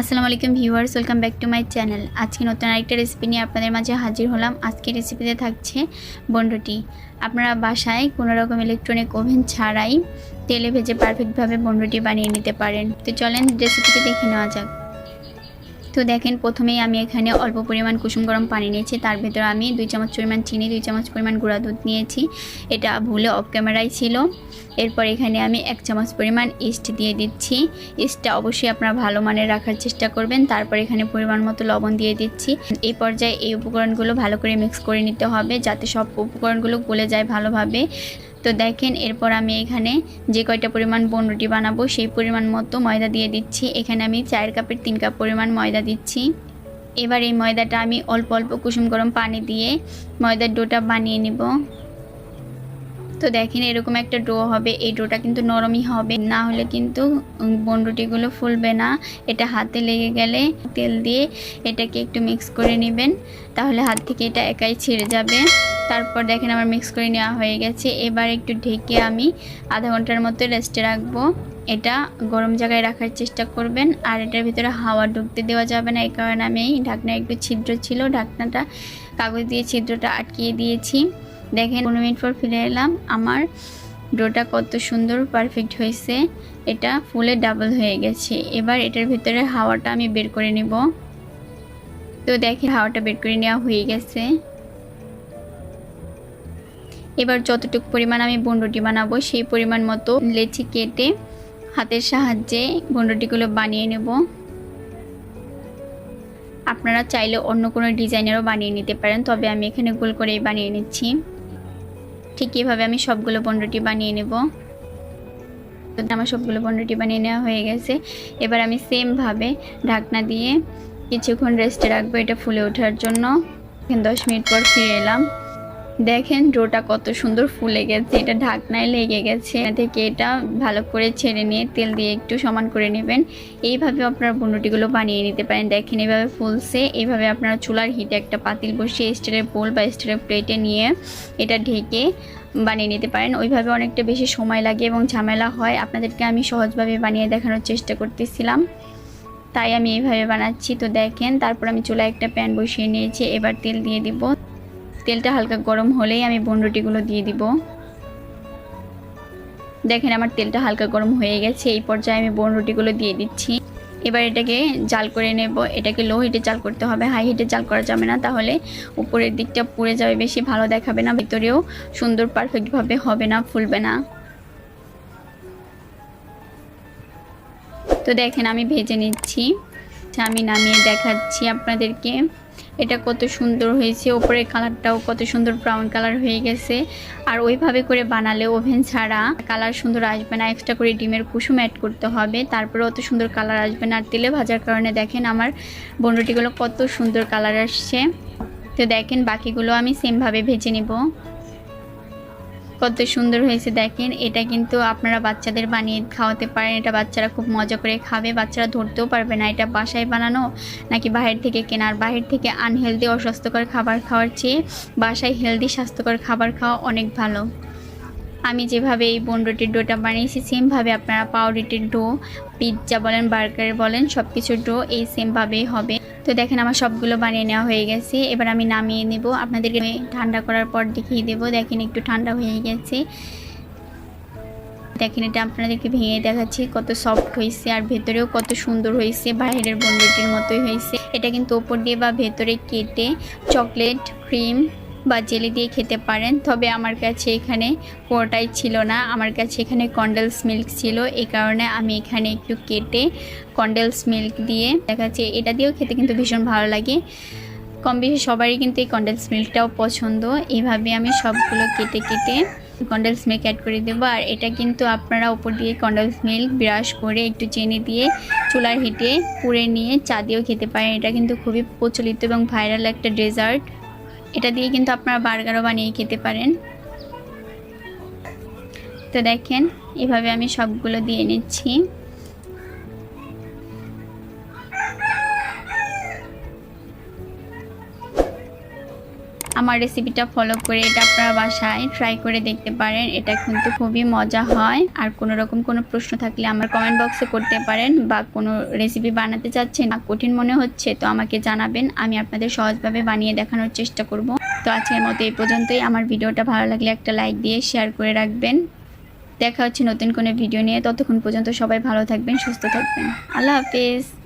আসসালামু আলাইকুম viewers, welcome back to my channel. আজকে নতুন আরেকটা রেসিপি নিয়ে আপনাদের মাঝে হাজির হলাম। আজকে রেসিপিতে থাকছে বন্ডটি আপনারা বাসায় কোনো রকম ইলেকট্রনিক ওভেন ছাড়াই তেলে ভেজে পারফেক্টভাবে বন্ডটি বানিয়ে নিতে পারেন। তো চলেন রেসিপিটি দেখে নেওয়া যাক। তো দেখেন, প্রথমেই আমি এখানে অল্প পরিমাণ কুসুম গরম পানি নিয়েছি। তার ভেতরে আমি দুই চামচ পরিমাণ চিনি, দুই চামচ পরিমাণ গুঁড়া দুধ নিয়েছি। এটা ভুলে অফ ক্যামেরায় ছিল। এরপর এখানে আমি এক চামচ পরিমাণ ইস্ট দিয়ে দিচ্ছি। ইস্টটা অবশ্যই আপনারা ভালো মানের রাখার চেষ্টা করবেন। তারপর এখানে পরিমাণ মতো লবণ দিয়ে দিচ্ছি। এই পর্যায়ে এই উপকরণগুলো ভালো করে মিক্স করে নিতে হবে, যাতে সব উপকরণগুলো গলে যায় ভালোভাবে। তো দেখেন, এরপর আমি এখানে যে কয়টা পরিমাণ বনরুটি বানাবো, সেই পরিমাণ মতো ময়দা দিয়ে দিচ্ছি। এখানে আমি চার কাপের তিন কাপ পরিমাণ ময়দা দিচ্ছি। এবার এই ময়দাটা আমি অল্প অল্প কুসুম গরম পানি দিয়ে ময়দার ডোটা বানিয়ে নেব। তো দেখেন, এরকম একটা ডো হবে। এই ডোটা কিন্তু নরমই হবে। না হলে কিন্তু বনরুটিগুলো ফুলবে না। এটা হাতে লেগে গেলে তেল দিয়ে এটাকে একটু মিক্স করে নেবেন। তাহলে হাত থেকে এটা একাই ছিঁড়ে যাবে। তারপর দেখেন আমার মিক্স করে নেওয়া হয়ে গেছে। এবার একটু ঢেকে আমি আধা ঘণ্টার মতো রেস্টে রাখব। এটা গরম জায়গায় রাখার চেষ্টা করবেন। আর এটার ভিতরে হাওয়া ঢুকতে দেওয়া যাবে না। এই কারণে আমি ঢাকনা একটু ছিদ্র ছিল। ঢাকনাটা কাগজ দিয়ে ছিদ্রটা আটকিয়ে দিয়েছি। দেখেন পনেরো মিনিট পর ফিরে এলাম। আমার ডোটা কত সুন্দর পারফেক্ট হয়েছে। এটা ফুলে ডাবল হয়ে গেছে। এবার এটার ভিতরে হাওয়াটা আমি বের করে নিব। তো দেখে হাওয়াটা বের করে নেওয়া হয়ে গেছে। এবার যতটুকু পরিমাণ আমি বন্ডটি বানাবো, সেই পরিমাণ মতো লেচি কেটে হাতের সাহায্যে বন্ডটিগুলো বানিয়ে নেব। আপনারা চাইলে অন্য কোনো ডিজাইনেরও বানিয়ে নিতে পারেন, তবে আমি এখানে গোল করেই বানিয়ে নিচ্ছি। ঠিক এভাবে আমি সবগুলো বন্ডটি বানিয়ে নেব। তো আমার সবগুলো বন্ডটি বানিয়ে নেওয়া হয়ে গেছে। এবার আমি সেমভাবে ঢাকনা দিয়ে কিছুক্ষণ রেস্টে রাখব এটা ফুলে ওঠার জন্য। দশ মিনিট পর ফিরে এলাম। দেখেন ডোটা কত সুন্দর ফুলে গেছে, এটা ঢাকনায় লেগে গেছে। থেকে এটা ভালো করে ছেড়ে নিয়ে তেল দিয়ে একটু সমান করে নেবেন। এইভাবে আপনারা বুনুটিগুলো বানিয়ে নিতে পারেন। দেখেন এভাবে ফুলছে এইভাবে আপনারা চুলার হিটে একটা পাতিল বসিয়ে স্টিলের বোল বা স্টিলের প্লেটে নিয়ে এটা ঢেকে বানিয়ে নিতে পারেন। ওইভাবে অনেকটা বেশি সময় লাগে এবং ঝামেলা হয়। আপনাদেরকে আমি সহজভাবে বানিয়ে দেখানোর চেষ্টা করতেছিলাম। তাই আমি এইভাবে বানাচ্ছি। তো দেখেন, তারপর আমি চুলায় একটা প্যান বসিয়ে নিয়েছি। এবার তেল দিয়ে দিব। তেলটা হালকা গরম হলেই আমি বনরুটিগুলো দিয়ে দিব। দেখেন আমার তেলটা হালকা গরম হয়ে গেছে, এই পর্যায়ে আমি বনরুটিগুলো দিয়ে দিচ্ছি। এবার এটাকে জাল করে নেব, এটাকে লো হিটে জাল করতে হবে, হাই হিটে জাল করা যাবে না, তাহলে উপরের দিকটা পুড়ে যাবে, বেশি ভালো দেখাবে না, ভিতরেও সুন্দর পারফেক্টভাবে হবে না, ফুলবে না। তো দেখেন আমি ভেজে নিচ্ছি, আমি নামিয়ে দেখাচ্ছি আপনাদেরকে। এটা কত সুন্দর হয়েছে। ওপরের কালারটাও কত সুন্দর ব্রাউন কালার হয়ে গেছে। আর ওইভাবে করে বানালে ওভেন ছাড়া কালার সুন্দর আসবে না। এক্সট্রা করে ডিমের কুসুম অ্যাড করতে হবে। তারপরে অত সুন্দর কালার আসবে না। আর তেলে ভাজার কারণে দেখেন আমার বনরুটিগুলো কত সুন্দর কালার আসছে। তো দেখেন বাকিগুলো আমি সেমভাবে ভেজে নেব। কত সুন্দর হয়েছে দেখেন। এটা কিন্তু আপনারা বাচ্চাদের বানিয়ে খাওয়াতে পারেন। এটা বাচ্চারা খুব মজা করে খাবে। বাচ্চারা ধরতেও পারবে না এটা বাসায় বানানো, নাকি বাহির থেকে কেনার বাহির থেকে আনহেলদি অস্বাস্থ্যকর খাবার খাওয়ার চেয়ে বাসায় হেলদি স্বাস্থ্যকর খাবার খাওয়া অনেক ভালো। আমি যেভাবে এই বনরুটির ডোটা বানিয়েছি, সেমভাবে আপনারা পাউরুটির ডো, পিৎজা বলেন, বার্গার বলেন সব কিছুর ডো এই সেমভাবেই হবে। তো দেখেন আমার সবগুলো বানিয়ে নেওয়া হয়ে গেছে। এবার আমি নামিয়ে নেব। আপনাদেরকে ঠান্ডা করার পর দেখিয়ে দেবো। দেখেন একটু ঠান্ডা হয়ে গেছে। দেখেন এটা আপনাদেরকে ভেঙে দেখাচ্ছি, কত সফট হয়েছে আর ভেতরেও কত সুন্দর হয়েছে, বাইরের বন্ধুটির মতোই হয়েছে। এটা কিন্তু ওপর দিয়ে বা ভেতরে কেটে চকলেট ক্রিম বা জেলি দিয়ে খেতে পারেন। তবে আমার কাছে এখানে কোনোটাই ছিল না। আমার কাছে এখানে কন্ডেলস মিল্ক ছিল। এই কারণে আমি এখানে একটু কেটে কন্ডেলস মিল্ক দিয়ে দেখাচ্ছি। এটা দিয়েও খেতে কিন্তু ভীষণ ভালো লাগে। কম বেশি সবারই কিন্তু এই কন্ডেলস মিল্কটাও পছন্দ। এইভাবে আমি সবগুলো কেটে কেটে কন্ডেন্স মিল্ক অ্যাড করে দেবো। আর এটা কিন্তু আপনারা উপর দিয়ে কন্ডেলস মিল্ক ব্রাশ করে একটু চিনি দিয়ে চুলার হিটে পুড়ে নিয়ে চা দিয়েও খেতে পারেন। এটা কিন্তু খুবই প্রচলিত এবং ভাইরাল একটা ডেজার্ট এটা দিয়ে কিন্তু আপনারা বার্গারও বানিয়ে খেতে পারেন। তো দেখেন, এভাবে আমি সবগুলো দিয়ে নিচ্ছি। আমার রেসিপিটা ফলো করে এটা আপনারা বাসায় ট্রাই করে দেখতে পারেন। এটা কিন্তু খুবই মজা হয়। আর কোনো রকম কোনো প্রশ্ন থাকলে আমার কমেন্ট বক্সে করতে পারেন বা কোনো রেসিপি বানাতে চাচ্ছেন বা কঠিন মনে হচ্ছে তো আমাকে জানাবেন। আমি আপনাদের সহজভাবে বানিয়ে দেখানোর চেষ্টা করব। তো আজকের মতো এই পর্যন্তই। আমার ভিডিওটা ভালো লাগলে একটা লাইক দিয়ে শেয়ার করে রাখবেন। দেখা হচ্ছে নতুন কোনো ভিডিও নিয়ে। ততক্ষণ পর্যন্ত সবাই ভালো থাকবেন, সুস্থ থাকবেন। আল্লাহ হাফিজ।